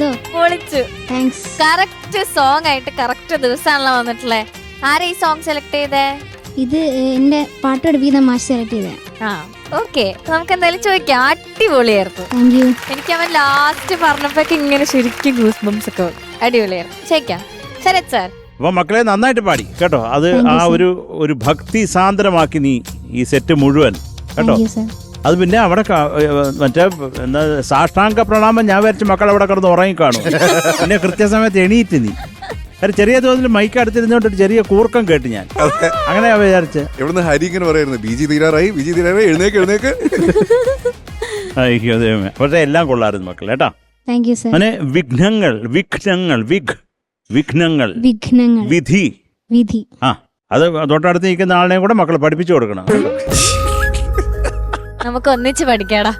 എന്തോ? പൊളിച്ചു. Thanks correct song ആയിട്ട് കറക്റ്റ് ദിവസമാണല്ലോ വന്നിട്ടുള്ളേ. ആരാ ഈ സോങ് സെലക്ട് ചെയ്തേ? ഇത് എന്റെ പാട്ട് പഠിപ്പിക്കുന്ന മാഷ് സെലക്ട് ചെയ്തേ. ആ ഓക്കെ നമുക്ക് എന്തായാലും ചോദിക്കാം. അടിപൊളിയായിരുന്നു. താങ്ക് യു എനിക്ക് അവൻ ലാസ്റ്റ് പറഞ്ഞപ്പോഴേക്ക് ഇങ്ങനെ ശരിക്കും ഗൂസ് ബംസ് ഒക്കെ വന്നു. അടിപൊളിയായിരുന്നു. ചോദിക്കാം. ശരത് സാർ അപ്പൊ മക്കളെ നന്നായിട്ട് പാടി കേട്ടോ. അത് ആ ഒരു ഒരു ഭക്തി സാന്ദ്രമാക്കി നീ ഈ സെറ്റ് മുഴുവൻ കേട്ടോ. താങ്ക് യു സർ അത് പിന്നെ അവിടെ മറ്റേ എന്താ സാഷ്ടാംഗ പ്രണാമം ഞാൻ വരച്ച് മക്കൾ അവിടെ കിടന്ന് ഉറങ്ങിക്കാണും. പിന്നെ കൃത്യസമയത്ത് എണീറ്റ് നീ. ഒരു ചെറിയ തോതിൽ മൈക്ക് അടുത്തിരുന്നോണ്ട് ഒരു ചെറിയ കൂർക്കം കേട്ട് ഞാൻ. അങ്ങനെ വിചാരിച്ച്. ഇവിടുന്ന് ഹരി ഇങ്ങനെ പറയുന്നത് ബി ജി തീരാറായി ബി ജി തീരാറായി എഴുന്നേക്ക് എഴുന്നേക്ക്. അയ്യോ ദൈവമേ. പക്ഷേ എല്ലാം കൊള്ളായിരുന്നു മക്കൾ കേട്ടാ? അങ്ങനെ വിഘ്നങ്ങൾ വിഘ്നങ്ങൾ വിഘ് വിഘ്നങ്ങൾ. വിഘ്നങ്ങൾ. വിധി. വിധി. ആ അത് തൊട്ടടുത്ത് നിൽക്കുന്ന ആളിനെ കൂടെ മക്കൾ പഠിപ്പിച്ചു കൊടുക്കണം. നമുക്ക് ഒന്നിച്ച് പഠിക്കാടാ.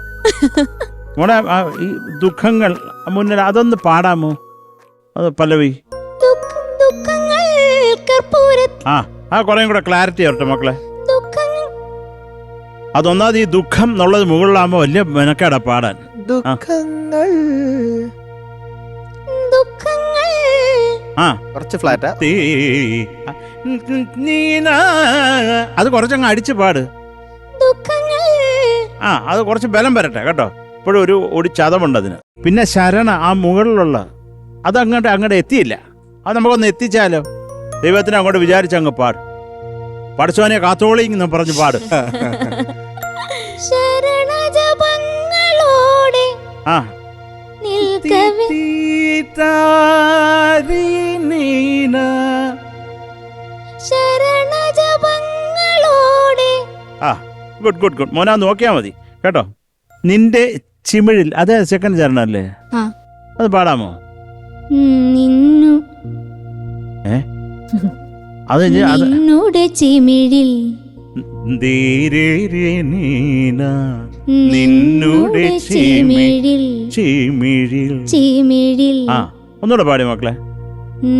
മോളെ ആ ഈ ദുഃഖങ്ങൾ മുന്നിൽ അതൊന്ന് പാടാമോ അത് പല്ലവി. ദുഃഖ- ദുഃഖങ്ങൾ കർപ്പൂര ആ ആ കുറേം കൂടെ ക്ലാരിറ്റി വരട്ടെ മക്കളെ. ദുഃഖങ്ങൾ അതൊന്നാമത് ഈ ദുഃഖം എന്നുള്ളത് മുകളിലാകുമ്പോൾ വലിയ മെനക്കേടാ പാടാൻ. ദുഃഖങ്ങൾ ദുഃഖങ്ങൾ. ആ. കുറച്ച് ഫ്ലാറ്റാ തീ നീന അത് കുറച്ചങ്ങ് അടിച്ച് പാട്. ആ അത് കുറച്ച് ബലം വരട്ടെ കേട്ടോ. ഇപ്പോഴും ഒരു ഒരു ചതമുണ്ട് അതിന്. പിന്നെ ശരണ ആ മുകളിലുള്ള അത് അങ്ങോട്ട് അങ്ങോട്ട് എത്തിയില്ല. അത് നമുക്കൊന്ന് എത്തിച്ചാലോ? ദൈവത്തിന് അങ്ങോട്ട് വിചാരിച്ച അങ്ങ് പാട്. പഠിച്ചവനെ കാത്തോളി എന്ന് പറഞ്ഞ് പാട്. ആ. നിൽക്കവേ. ഗുഡ് ഗുഡ് ഗുഡ് മോനാ നോക്കിയാ മതി. കേട്ടോ? നിന്റെ ചിമിഴിൽ അതെ സെക്കൻഡ് ചരണല്ലേ ആ. അത് പാടാമോ? നിന്നു. അത് ഇനി അത് നിന്നുടെ ചിമിഴിൽ. ധീരേരേ നീന. നിന്നുടെ നിന്നുടെ ചിമിഴിൽ. ചിമിഴിൽ. ചിമിഴിൽ. ആ ഒന്നുകൂടെ പാടി മക്കളെ.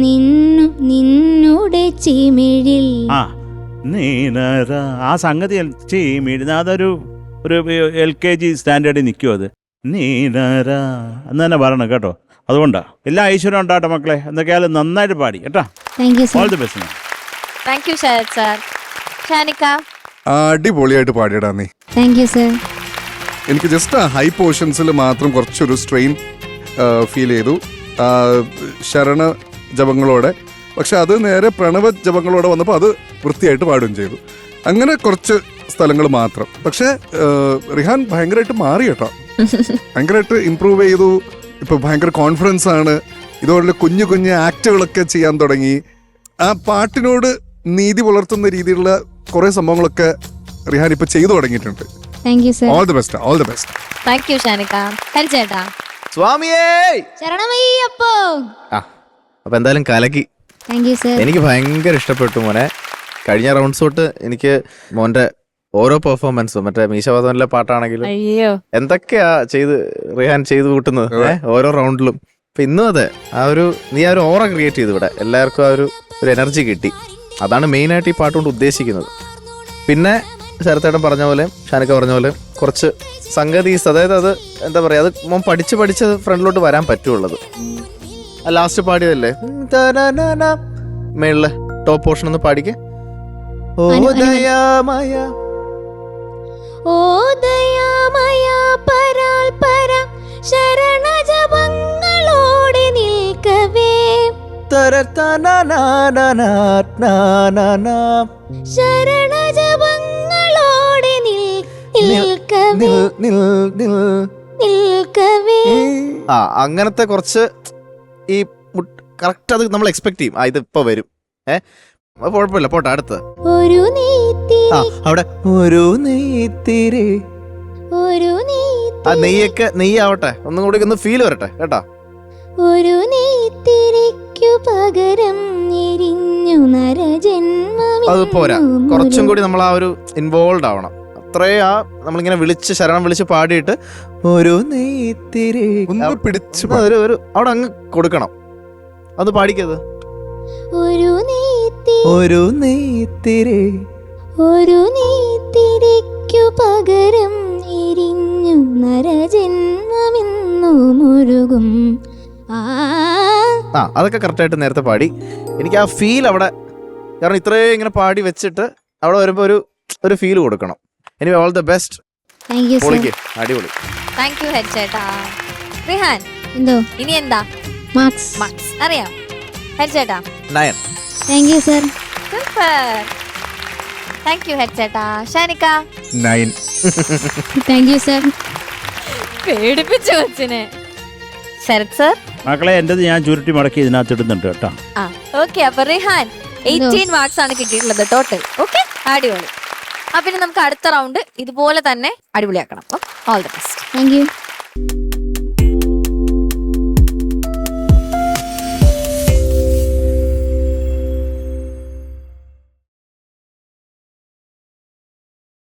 നിന്നു നിന്നുടെ ചിമിഴിൽ. ആ. നീനറ ആ സംഗതി എൽ- ചിമിഴി അതൊരു ഒരു എൽ കെ ജി സ്റ്റാൻഡേർഡിൽ നിൽക്കും അത്? നീനറ എന്ന് തന്നെ പറയണം കേട്ടോ. അതുകൊണ്ടാ. എല്ലാ ഐശ്വര്യം ഉണ്ടാട്ടോ മക്കളെ. എന്തൊക്കെയാലും നന്നായിട്ട് പാടി. കേട്ടോ. All the best thank you Sarath sir ഷാനിക്ക. അടിപൊളിയായിട്ട് പാടിയടാ നീ. താങ്ക് യു സർ എനിക്ക് ജസ്റ്റ് ആ ഹൈ പോർഷൻസിൽ മാത്രം കുറച്ചൊരു സ്ട്രെയിൻ ഫീൽ ചെയ്തു. ശരണ ജപങ്ങളോടെ പക്ഷെ അത് നേരെ പ്രണവ ജപങ്ങളോടെ വന്നപ്പോൾ അത് വൃത്തിയായിട്ട് പാടുകയും ചെയ്തു. അങ്ങനെ കുറച്ച് സ്ഥലങ്ങൾ മാത്രം. പക്ഷേ റിഹാൻ ഭയങ്കരമായിട്ട് മാറി കേട്ടോ. ഭയങ്കരമായിട്ട് ഇമ്പ്രൂവ് ചെയ്തു. ഇപ്പൊ ഭയങ്കര കോൺഫിഡൻസ് ആണ്. ഇതുപോലെ കുഞ്ഞു കുഞ്ഞു ആക്റ്റുകളൊക്കെ ചെയ്യാൻ തുടങ്ങി. ആ പാട്ടിനോട് നീതി പുലർത്തുന്ന രീതിയിലുള്ള കുറെ സംഭവങ്ങളൊക്കെ റിഹാൻ ഇപ്പൊ ചെയ്തു തുടങ്ങിയിട്ടുണ്ട്. All the best all the best thank you ഷാനിക്ക ഹരിച്ചേട്ടാ സ്വാമിയേ! ശരണമയ്യപ്പോ. ആ അപ്പൊ എന്തായാലും കലക്കി. താങ്ക് യു സർ എനിക്ക് ഭയങ്കര ഇഷ്ടപ്പെട്ടു മോനെ. കഴിഞ്ഞ റൗണ്ട്സ് തൊട്ട് എനിക്ക് മോന്റെ ഓരോ പെർഫോമൻസും മറ്റേ മീശവാദനിലെ പാട്ടാണെങ്കിലും അയ്യോ. എന്തൊക്കെയാ ചെയ്ത് റിഹാൻ ചെയ്ത് കൂട്ടുന്നത്? ഏ? ഓരോ റൗണ്ടിലും അപ്പൊ ഇന്നും അതെ ആ ഒരു നീ ആ ഒരു ഓറ ക്രിയേറ്റ് ചെയ്തു ഇവിടെ. എല്ലാവർക്കും ആ ഒരു ഒരു എനർജി കിട്ടി. അതാണ് മെയിൻ ആയിട്ട് ഈ പാട്ട് കൊണ്ട് ഉദ്ദേശിക്കുന്നത്. പിന്നെ ശരത്തേട്ടൻ പറഞ്ഞ പോലെ ഷാനക്ക പറഞ്ഞ പോലെ കുറച്ച് സംഗതീസ് അതായത് അത് എന്താ പറയാ അത് മോൻ പഠിച്ച് പഠിച്ച് ഫ്രണ്ടിലോട്ട് വരാൻ പറ്റുള്ളത് ലാസ്റ്റ് പാടിയതല്ലേ. മേളിൽ ടോപ്പ് പോർഷൻ ഒന്ന് പാടിക്കേ ഓ. ദയാമയ ഓ ദയാമയ പരാൽ പര ശരണജപങ്ങളോടെ നിൽക്കവേ. ശരണജപങ്ങളോടെ നിൽ- നിൽക്കവേ നിൽ, നിൽ, നിൽ. നിൽക്കവേ ആ അങ്ങനത്തെ കുറച്ച് ഈ കറക്റ്റ് അത് നമ്മൾ എക്സ്പെക്ട് ചെയ്യും. ആ ഇത് ഇപ്പൊ വരും. ഏ? കുഴപ്പമില്ല. പോട്ടെ അടുത്ത് ഒരു ആ അവിടെ ഒരു നെയ്ത്തിരി. ഒരു ആ നെയ്യൊക്കെ നെയ്യാവട്ടെ. ഒന്നും കൂടി ഒന്ന് ഫീൽ വരട്ടെ കേട്ടോ. ഒരു നെയ്ത്തിരിക്കു പകരം എരിഞ്ഞു നരജന്മം അത് പോരാ. കുറച്ചും കൂടി നമ്മൾ ആ ഒരു ഇൻവോൾവ് ആവണം. അത്രേ ആ നമ്മളിങ്ങനെ വിളിച്ച് ശരണം വിളിച്ച് പാടിയിട്ട് ഒരു നെയ്ത്തിരി ഒന്ന് പിടിച്ച് ഒരു ഒരു അവിടെ അങ്ങ് കൊടുക്കണം. അത് പാടിക്കത് ഒരു നെയ്ത്തി ഒരു നെയ്ത്തിരി ഒരു നെയ്ത്തിരിക്കു പകരം എരിഞ്ഞു നരജന്മമിന്നു മുരുകും ആ. ആ അതൊക്കെ കറക്റ്റായിട്ട് നേരത്തെ പാടി. എനിക്ക് ആ ഫീൽ അവിടെ കാരണം ഇത്രയും ഇങ്ങനെ പാടി വെച്ചിട്ട് അവിടെ വരുമ്പോൾ ഒരു ഒരു ഫീൽ കൊടുക്കണം. ഇനി all the best thank you sir പൊളിക്ക്. അടിപൊളി. താങ്ക് യു ഹെഡ് ചേട്ടാ. റിഹാൻ എന്തോ? ഇനി എന്താ? മാർക്സ് മാർക്സ് അറിയാം. ഹെഡ് ചേട്ടാ. Nine. Thank you sir super thank you head ചേട്ടാ. ഷാനിക്ക. നയൻ. താങ്ക് യു സർ പേടിപ്പിച്ചു കൊച്ചിനെ. ശരത് സർ മക്കളെ എന്റെത് ഞാൻ ചുരുട്ടി മടക്കി ഇതിനകത്ത് ഇടുന്നുണ്ട് കേട്ടോ. ആ ഓക്കെ അപ്പൊ റിഹാൻ എയ്റ്റീൻ മാർക്സ് ആണ് കിട്ടിയിട്ടുള്ളത് ടോട്ടൽ ഓക്കെ അടിപൊളി. അപ്പൊ ഇനി നമുക്ക് അടുത്ത റൗണ്ട് ഇതുപോലെ തന്നെ അടിപൊളിയാക്കണം. All the best thank you